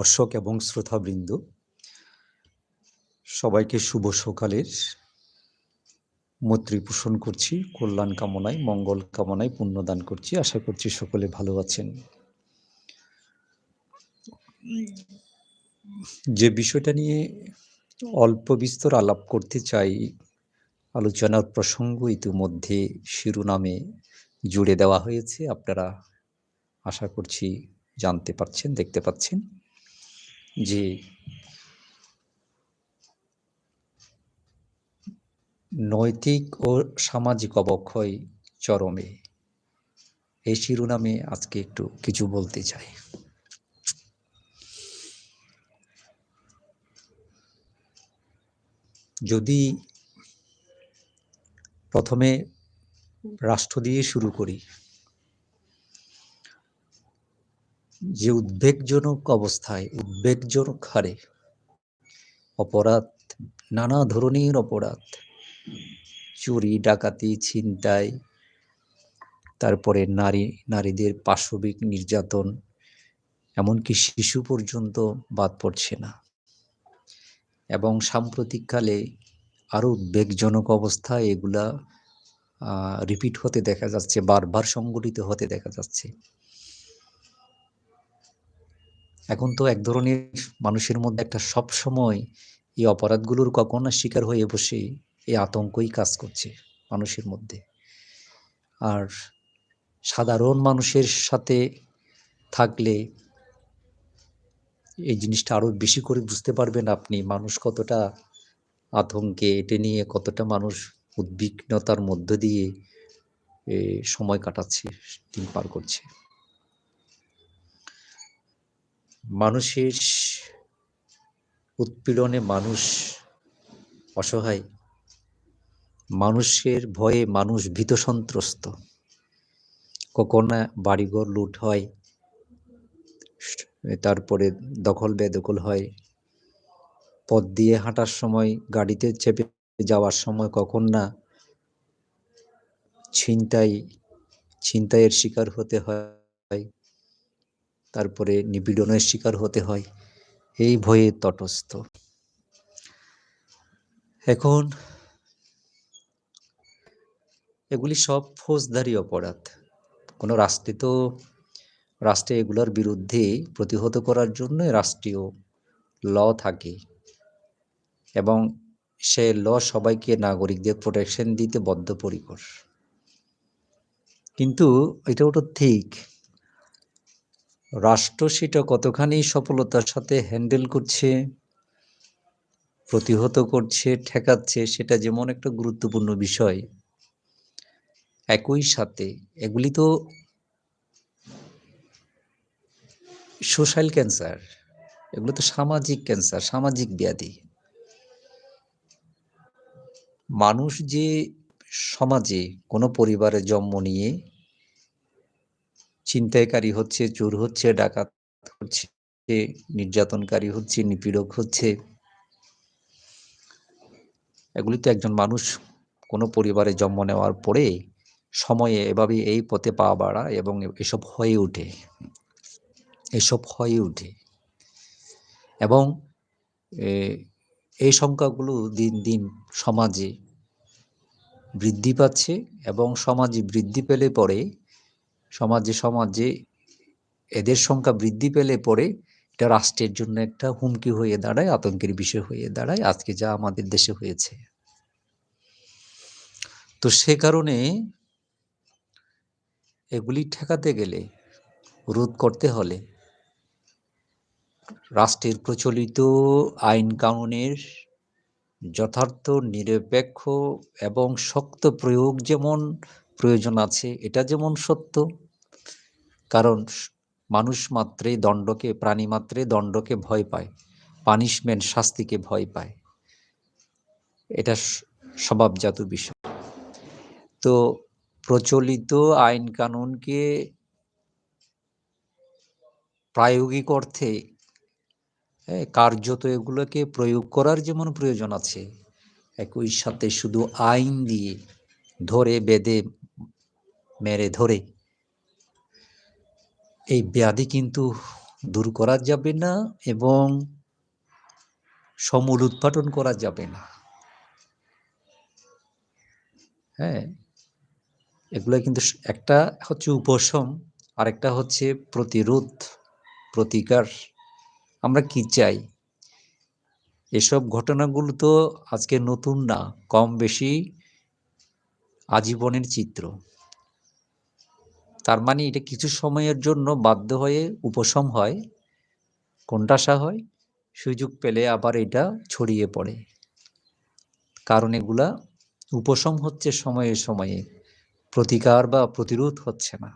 দর্শক এবং শ্রোতাবৃন্দ, সবাইকে শুভ সকালের। মৈত্রী পোষণ করছি, কল্যাণ কামনায়, মঙ্গল কামনায় পুণ্যদান করছি। আশা করছি সকলে ভালো আছেন। যে বিষয়টা নিয়ে অল্প বিস্তর আলাপ করতে চাই, আলোচনার প্রসঙ্গ ইতিমধ্যে শিরোনামে জুড়ে দেওয়া হয়েছে। আপনারা আশা করছি জানতে পারছেন, দেখতে পাচ্ছেন। যে নৈতিক ও সামাজিক অবক্ষয় চরমে। এই শিরোনামে আজকে একটু কিছু বলতে চাই। যদি প্রথমে রাষ্ট্র দিয়ে শুরু করি। যে উদ্বেগজনক অবস্থায়, উদ্বেগজনক হারে অপরাধ, নানা ধরনের অপরাধ। চুরি, ডাকাতি, ছিনতাই, তারপরে নারী, নারীদের পাশবিক নির্যাতন, এমনকি শিশু পর্যন্ত বাদ পড়ছে না। এবং সাম্প্রতিককালে আরও উদ্বেগজনক অবস্থায় এগুলা রিপিট হতে দেখা যাচ্ছে, বারবার সংগঠিত হতে দেখা যাচ্ছে। এখন তো এক ধরনের মানুষের মধ্যে একটা সব সময় এই অপরাধগুলোর কখন না শিকার হয়ে বসে এই আতঙ্কই কাজ করছে মানুষের মধ্যে। আর সাধারণ মানুষের সাথে থাকলে এই জিনিসটা আরও বেশি করে বুঝতে পারবেন আপনি, মানুষ কতটা আতঙ্কে, এটে নিয়ে কতটা মানুষ উদ্বিগ্নতার মধ্য দিয়ে সময় কাটাচ্ছে, দিন পার করছে। মানুষের উৎপীড়নে মানুষ অসহায়। মানুষের ভয়ে মানুষ ভীত সন্ত্রস্ত। কখনো বাড়িঘর লুট হয়, তারপরে দখল বেদখল হয়। পথ দিয়ে হাঁটার সময়, গাড়িতে চেপে যাওয়ার সময় কখন না ছিনতাই, ছিনতাইয়ের শিকার হতে হয়। তারপরে নিপীড়নের শিকার হতে হয়। এই ভয়ে তটস্থ। এখন এগুলি সব ফৌজদারি অপরাধ। কোনো রাষ্ট্রে তো, রাষ্ট্রে এগুলোর বিরুদ্ধে প্রতিহত করার জন্য রাষ্ট্রীয় ল থাকে। এবং সে ল সবাইকে নাগরিকদের প্রোটেকশন দিতে বদ্ধপরিকর। কিন্তু এটাও তো ঠিক রাষ্ট্র সেটা কতখানি সফলতার সাথে হ্যান্ডেল করছে, প্রতিহত করছে, ঠেকাচ্ছে, সেটা যেমন একটা গুরুত্বপূর্ণ বিষয়। একই সাথে এগুলি তো সোশ্যাল ক্যান্সার এগুলো তো সামাজিক ক্যান্সার সামাজিক ব্যাধি। মানুষ যে সমাজে কোনো পরিবারে জন্ম নিয়ে ছিনতাইকারী হচ্ছে, চোর হচ্ছে, ডাকাত হচ্ছে, নির্যাতনকারী হচ্ছে, নিপীড়ক হচ্ছে। এগুলি তো একজন মানুষ কোনো পরিবারে জন্ম নেওয়ার পরে সময়ে এভাবে এই পথে পা বাড়া এবং এসব হয়ে ওঠে। এসব হয়ে ওঠে। এবং এই সংখ্যাগুলো দিন দিন সমাজে বৃদ্ধি পাচ্ছে এবং সমাজে বৃদ্ধি পেলে পরে সমাজে সমাজে এদের সংখ্যা বৃদ্ধি পেলে পরে এটা রাষ্ট্রের জন্য একটা হুমকি হয়ে দাঁড়ায়, আতঙ্কের বিষয় হয়ে দাঁড়ায়, আজকে যা আমাদের দেশে হয়েছে। তো সে কারণে এগুলি ঠেকাতে গেলে, রোধ করতে হলে রাষ্ট্রের প্রচলিত আইন কানুনের যথার্থ, নিরপেক্ষ এবং শক্ত প্রয়োগ যেমন প্রয়োজন আছে, এটা যেমন সত্য। কারণ মানুষ মাত্রে দণ্ডকে, প্রাণী মাত্রে দণ্ডকে ভয় পায়। পানিশমেন্ট শাস্তিকে ভয় পায়। এটা স্বভাবজাত বিষয়। তো প্রচলিত আইন কানুনকে প্রায়োগিক অর্থে কার্যত এগুলোকে প্রয়োগ করার যেমন প্রয়োজন আছে, একই সাথে শুধু আইন দিয়ে ধরে বেঁধে মেরে ধরে। এই ব্যাধি কিন্তু দূর করা যাবে না এবং সমূল উৎপাটন করা যাবে না। হ্যাঁ এগুলো কিন্তু একটা হচ্ছে উপশম, আরেকটা হচ্ছে প্রতিরোধ, প্রতিকার। আমরা কি চাই? এসব ঘটনাগুলো তো আজকে নতুন না, কম বেশি আজীবনের চিত্র। তার মানে এটা কিছু সময়ের জন্য বাধ্য হয়ে উপশম হয়। কোনটাসা হয়? সুযোগ পেলে আবার এটা ছড়িয়ে পড়ে। কারণ এগুলা উপশম হচ্ছে সময়ে সময়ে, প্রতিকার বা প্রতিরোধ হচ্ছে না।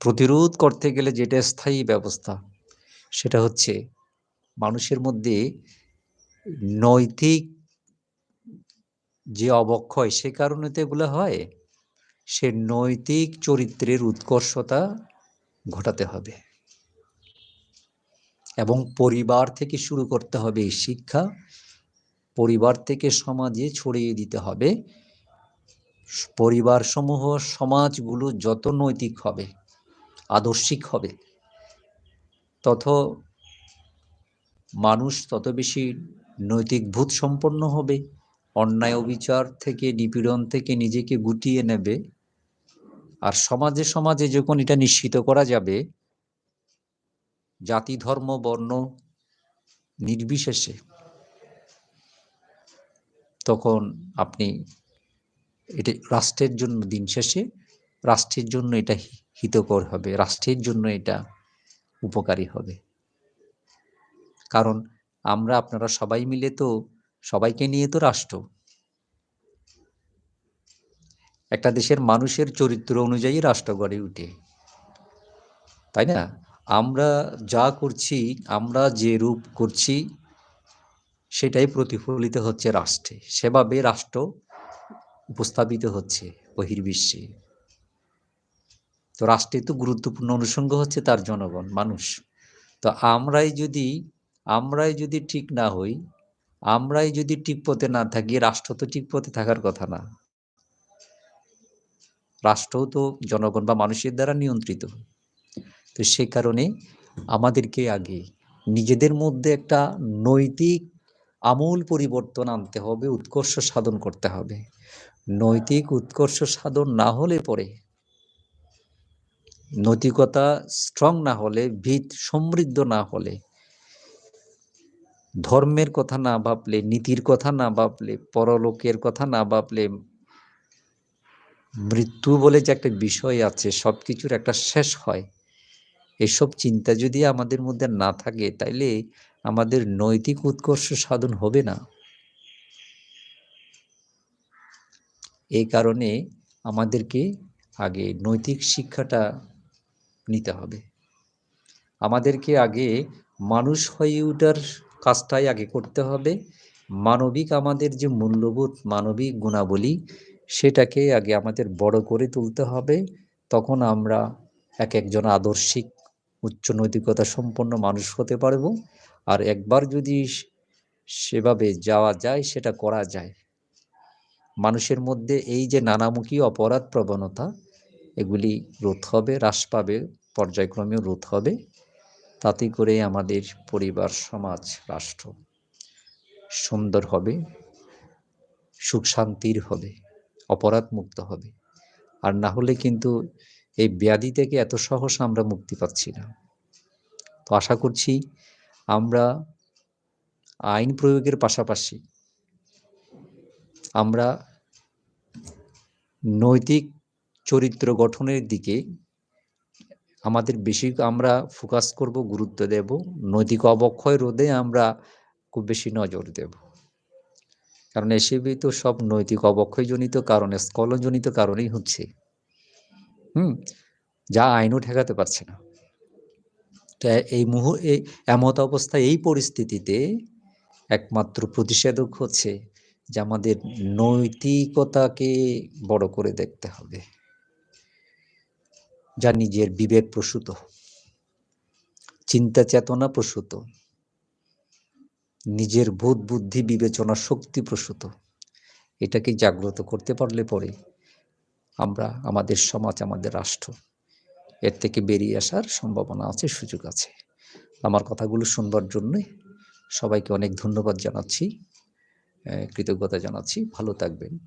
প্রতিরোধ করতে গেলে যেটা স্থায়ী ব্যবস্থা, সেটা হচ্ছে মানুষের মধ্যে নৈতিক যে অবক্ষয়, সে কারণে তো এগুলো হয়। সে নৈতিক চরিত্রের উৎকর্ষতা ঘটাতে হবে। এবং পরিবার থেকে শুরু করতে হবে এই শিক্ষা। পরিবার থেকে সমাজে ছড়িয়ে দিতে হবে। পরিবার সমূহ সমাজগুলো যত নৈতিক হবে, আদর্শিক হবে, তত মানুষ তত বেশি নৈতিক ভূত সম্পন্ন হবে। অন্যায় অবিচার থেকে, নিপীড়ন থেকে নিজেকে গুটিয়ে নেবে। আর সমাজে সমাজে যখন এটা নিশ্চিত করা যাবে, জাতি, ধর্ম, বর্ণ নির্বিশেষে, তখন আপনি এটা রাষ্ট্রের জন্য, দিন শেষে রাষ্ট্রের জন্য এটা হিতকর হবে, রাষ্ট্রের জন্য এটা উপকারী হবে। কারণ আমরা, আপনারা সবাই মিলে তো সবাইকে নিয়ে তো রাষ্ট্র। একটা দেশের মানুষের চরিত্র অনুযায়ী রাষ্ট্র গড়ে উঠে। তাই না? আমরা যা করছি, আমরা যে রূপ করছি, সেটাই প্রতিফলিত হচ্ছে রাষ্ট্রে। সেভাবে রাষ্ট্র উপস্থাপিত হচ্ছে বহির্বিশ্বে। তো রাষ্ট্রে তো গুরুত্বপূর্ণ অনুষঙ্গ হচ্ছে তার জনগণ, মানুষ। তো আমরাই যদি আমরাই যদি ঠিক না হই আমরাই যদি ঠিক পথে না থাকি, রাষ্ট্র তো ঠিক পথে থাকার কথা না। রাষ্ট্রও তো জনগণ বা মানুষের দ্বারা নিয়ন্ত্রিত। তো সে কারণে আমাদেরকে আগে নিজেদের মধ্যে একটা নৈতিক আমূল পরিবর্তন আনতে হবে, উৎকর্ষ সাধন করতে হবে। নৈতিক উৎকর্ষ সাধন না হলে পরে, নৈতিকতা স্ট্রং না হলে, ভিত সমৃদ্ধ না হলে ধর্মের কথা না ভাবলে, নীতির কথা না ভাবলে, পরলোকের কথা না ভাবলে মৃত্যু বলে যে একটা বিষয় আছে সব কিছুর একটা শেষ হয়। এসব চিন্তা যদি আমাদের মধ্যে না থাকে, তাইলে আমাদের নৈতিক উৎকর্ষ সাধন হবে না। এই কারণে আমাদেরকে আগে নৈতিক শিক্ষাটা নিতে হবে। আমাদেরকে আগে মানুষ হয়ে ওঠার কাজটাই আগে করতে হবে। মানবিক আমাদের যে মূল্যবোধ, মানবিক গুণাবলী, সেটাকে আগে আমাদের বড় করে তুলতে হবে। তখন আমরা এক একজন আদর্শিক, উচ্চ নৈতিকতা সম্পন্ন মানুষ হতে পারব। আর একবার যদি সেভাবে যাওয়া যায়, সেটা করা যায়। মানুষের মধ্যে এই যে নানামুখী অপরাধ প্রবণতা, এগুলি রোধ হবে, হ্রাস পাবে, পর্যায়ক্রমেও রোধ হবে। তাতে করে আমাদের পরিবার, সমাজ, রাষ্ট্র সুন্দর হবে, সুখ শান্তির হবে, অপরাধ মুক্ত হবে। আর না হলে কিন্তু এই ব্যাধি থেকে এত সহজ আমরা মুক্তি পাচ্ছি না। তো আশা করছি আমরা আইন প্রয়োগের পাশাপাশি আমরা নৈতিক চরিত্র গঠনের দিকে আমাদের বেশি আমরা ফোকাস করব, গুরুত্ব দেব, নৈতিক অবক্ষয় রোধে আমরা খুব বেশি নজর দেব। কারণ এসবই তো সব নৈতিক অবক্ষয়জনিত কারণে স্কলনজনিত কারণেই হচ্ছে। হুম? যা আইনও ঠেকাতে পারছে না। তো এই মুহূ এই এমত অবস্থায় এই পরিস্থিতিতে একমাত্র প্রতিষেধক হচ্ছে যে আমাদের নৈতিকতাকে বড় করে দেখতে হবে। যা নিজের বিবেক প্রসূত। চিন্তা চেতনা প্রসূত। নিজের বোধ বুদ্ধি বিবেচনা শক্তি প্রসূত। এটাকে জাগ্রত করতে পারলে পরে আমরা, আমাদের সমাজ, আমাদের রাষ্ট্র, এর থেকে বেরিয়ে আসার সম্ভাবনা আছে, সুযোগ আছে। আমার কথাগুলো শুনবার জন্যে সবাইকে অনেক ধন্যবাদ জানাচ্ছি। কৃতজ্ঞতা জানাচ্ছি। ভালো থাকবেন।